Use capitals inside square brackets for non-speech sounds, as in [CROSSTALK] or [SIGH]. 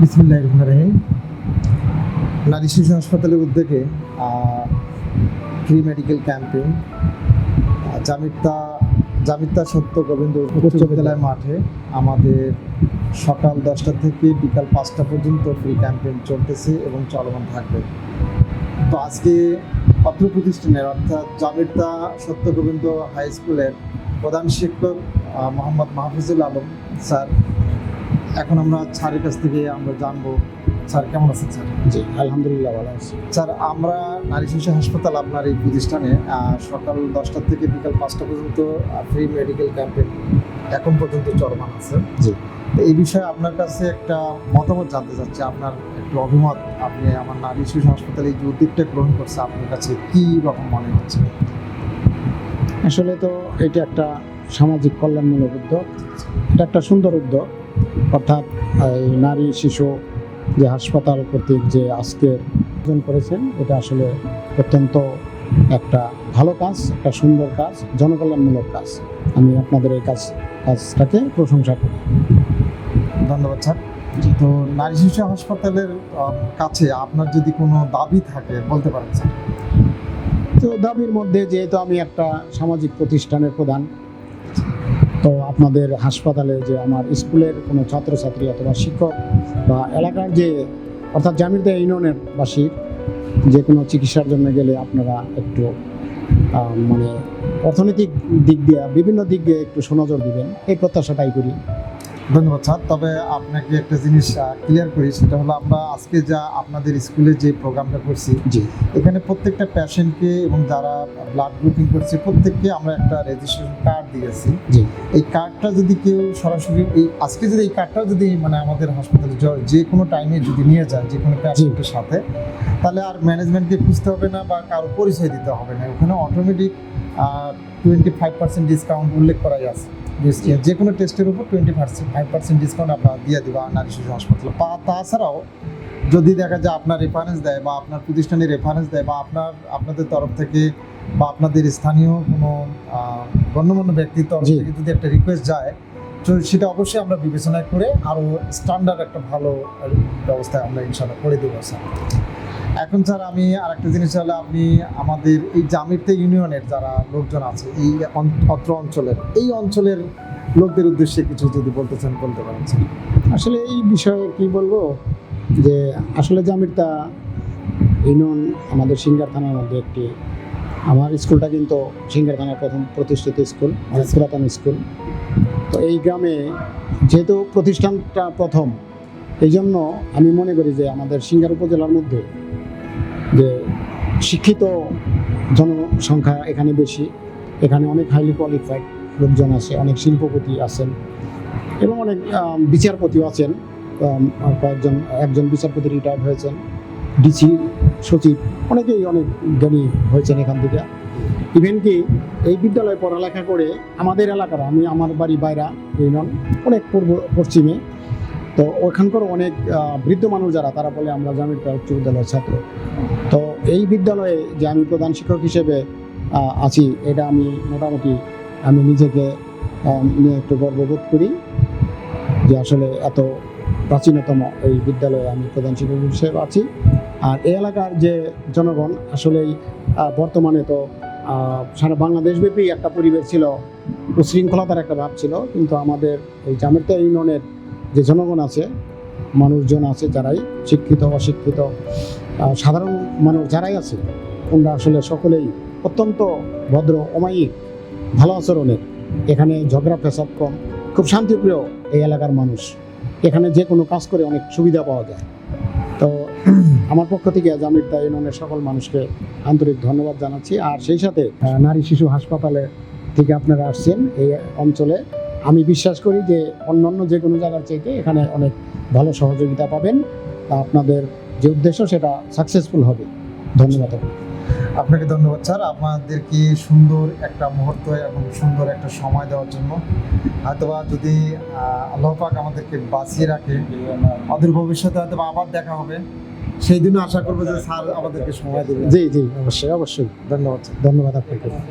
বিসমিল্লাহ নারী শিশু হাসপাতালের উদ্যোগে ফ্রি মেডিকেল ক্যাম্পেইন জামিত্তা জামিতা সত্য গোবিন্দ উচ্চ বিদ্যালয় মাঠে আমাদের সকাল দশটা থেকে বিকাল পাঁচটা পর্যন্ত ফ্রি ক্যাম্পেইন চলতেছে এবং চলমান থাকবে। তো আজকে অত্র প্রতিষ্ঠানের অর্থাৎ জামিত্তা সত্য গোবিন্দ হাই স্কুলের প্রধান শিক্ষক মোহাম্মদ মাহফুজুল আলম স্যার এখন আমরা স্যারের কাছ থেকে আমরা জানব স্যার কেমন আছেন স্যার? জি আলহামদুলিল্লাহ ভালো আছি। স্যার আমরা নারী শিশু হাসপাতাল আপনার এই প্রতিষ্ঠানে সকাল দশটা থেকে বিকাল পাঁচটা পর্যন্ত ফ্রি মেডিকেল ক্যাম্পেইন এখন পর্যন্ত চলমান আছে। জি। তো এই বিষয়ে আপনার কাছে একটা মতামত জানতে চাচ্ছি আপনার একটু অভিমত আপনি আমার নারী শিশু হাসপাতালে এই যে উদ্যোগটা গ্রহণ করছে আপনার কাছে কি রকম মনে হচ্ছে? আসলে তো এটা একটা সামাজিক কল্যাণমূলক উদ্যোগ। এটা একটা সুন্দর উদ্যোগ। অর্থাৎ এই নারী শিশু যে হাসপাতাল কর্তৃক যে আজকে আয়োজন করেছেন এটা আসলে অত্যন্ত একটা ভালো কাজ একটা সুন্দর কাজ জনকল্যাণমূলক কাজ। আমি আপনাদের এই কাজ কাজটাকে প্রশংসা করি। ধন্যবাদ স্যার। তো নারী শিশু হাসপাতালের কাছে আপনার যদি কোনো দাবি থাকে বলতে পারেন স্যার। তো দাবির মধ্যে যেহেতু আমি একটা সামাজিক প্রতিষ্ঠানের প্রধান তো আপনাদের হাসপাতালে যে আমার স্কুলের কোনো ছাত্রছাত্রী অথবা শিক্ষক বা এলাকার যে অর্থাৎ জামিরদা ইউনিয়নের বাসীর যে কোনো চিকিৎসার জন্য গেলে আপনারা একটু মানে অর্থনৈতিক দিক দিয়ে বিভিন্ন দিক দিয়ে একটু সুনজর দিবেন। এই প্রত্যাশাটাই করি। ধন্যবাদ স্যার। তবে আপনাকে একটা জিনিস ক্লিয়ার করি সেটা হলো আমরা আজকে যা আপনাদের স্কুলে যে প্রোগ্রামটা করছি জি। এখানে প্রত্যেকটা প্যাশেন্টকে এবং যারা ব্লাড গ্রুপিং করছে প্রত্যেককে আমরা একটা রেজিস্ট্রেশন কার্ড দিয়েছি এই কার্ডটা যদি কেউ সরাসরি এই আজকে যদি এই কার্ডটাও যদি মানে আমাদের হাসপাতালে যে কোনো টাইমে যদি নিয়ে যায় যে কোনো পেশেন্টের সাথে তাহলে আর ম্যানেজমেন্টকে খুঁজতে হবে না বা কারও পরিচয় দিতে হবে না। ওখানে automatic twenty five percent discount উল্লেখ করাই আছে। যে- কোনো টেস্টের উপর টোয়েন্টি ফাইভ পার্সেন্ট ডিসকাউন্ট আপনার দিয়ে দেবো নারী শিশু হাসপাতালে। তাছাড়াও যদি দেখা যায় আপনার রেফারেন্স দেয় বা আপনার প্রতিষ্ঠানের রেফারেন্স দেয় বা আপনার আপনাদের তরফ থেকে বা আপনাদের স্থানীয় কোনো গণ্যমান্য ব্যক্তির তরফ থেকে যদি একটা রিকোয়েস্ট যায় তো সেটা অবশ্যই আমরা বিবেচনা করে আরও স্ট্যান্ডার্ড একটা ভালো আহ, ব্যবস্থায় আমরা ইনশাল্লাহ করে দেবো স্যার। এখন স্যার আমি আর একটা জিনিস হলো আপনি আমাদের এই জামিরতে ইউনিয়নের যারা লোকজন আছে এই অত্র অঞ্চলের এই অঞ্চলের লোকদের উদ্দেশ্যে কিছু যদি বলতে চান বলতে পারেন আসলে এই বিষয়ে কি বলব? যে আসলে জামিরতা ইউনিয়ন আমাদের সিঙ্গার থানার মধ্যে একটি, আমার স্কুলটা কিন্তু সিঙ্গার থানার প্রথম প্রতিষ্ঠিত স্কুল অনেক পুরাতন স্কুল। তো এই গ্রামে যেহেতু প্রতিষ্ঠানটা প্রথম এই জন্য আমি মনে করি যে আমাদের সিঙ্গার উপজেলার মধ্যে যে শিক্ষিত জনসংখ্যা এখানে বেশি, এখানে অনেক হাইলি কোয়ালিফাইড লোকজন আছে, অনেক শিল্পপতি আছেন এবং অনেক বিচারপতিও আছেন। কয়েকজন, একজন বিচারপতি রিটায়ার্ড হয়েছেন। ডিসি সচিব, অনেকেই অনেক জ্ঞানী হয়েছেন এখান থেকে। ইভেন কি এই বিদ্যালয়ে পড়ালেখা করে আমাদের এলাকার, আমি আমার বাড়ি বাইরা, ইউনিয়ন, অনেক পূর্ব, পশ্চিমে। তো ওখানকার অনেক বৃদ্ধ মানুষ যারা, তারা বলে আমরা জামির উচ্চ বিদ্যালয়ের ছাত্র। তো এই বিদ্যালয়ে যে আমি প্রধান শিক্ষক হিসেবে আছি, এটা আমি মোটামুটি আমি নিজেকে নিয়ে একটু গর্ববোধ করি যে আসলে এত প্রাচীনতম এই বিদ্যালয়ে আমি প্রধান শিক্ষক হিসেবে আছি। আর এই এলাকার যে জনগণ, আসলেই বর্তমানে তো সারা বাংলাদেশব্যাপী একটা পরিবেশ ছিল, উশৃঙ্খলতার একটা ভাব ছিল। কিন্তু আমাদের এই জামেরতা ইউনিয়নের যে জনগণ আছে, মানুষজন আছে যারাই শিক্ষিত, অশিক্ষিত সাধারণ মানুষ যারাই আছে ওনারা আসলে সকলেই অত্যন্ত ভদ্র, অমায়িক, ভালো আচরণের। এখানে ঝগড়া ফেসাদ কম। খুব শান্তিপ্রিয় এই এলাকার মানুষ। এখানে যে কোনো কাজ করে অনেক সুবিধা পাওয়া যায়। তো [CLEARS THROAT] আমার পক্ষ থেকে জামির ইউনিয়নের সকল মানুষকে আন্তরিক ধন্যবাদ জানাচ্ছি। আর সেই সাথে নারী শিশু হাসপাতালে থেকে আপনারা আসছেন এই অঞ্চলে। আমি বিশ্বাস করি যে অন্যান্য যে কোনো জায়গার চাইতে এখানে অনেক ভালো সহযোগিতা পাবেন। তা আপনাদের যে উদ্দেশ্য সেটা সাকসেসফুল হবে। ধন্যবাদ আপনাকে। আপনাকে ধন্যবাদ স্যার। আপনাদেরকে সুন্দর একটা মুহূর্ত এবং সুন্দর একটা সময় দেওয়ার জন্য? হয়তোবা যদি আল্লাহ পাক আমাদেরকে বাঁচিয়ে রাখে অদূর ভবিষ্যতে হয়তো আবার দেখা হবে। সেই দিনও আশা করব যে স্যার আমাদেরকে সময় দেবে জি জি অবশ্যই অবশ্যই। ধন্যবাদ ধন্যবাদ আপনাকে।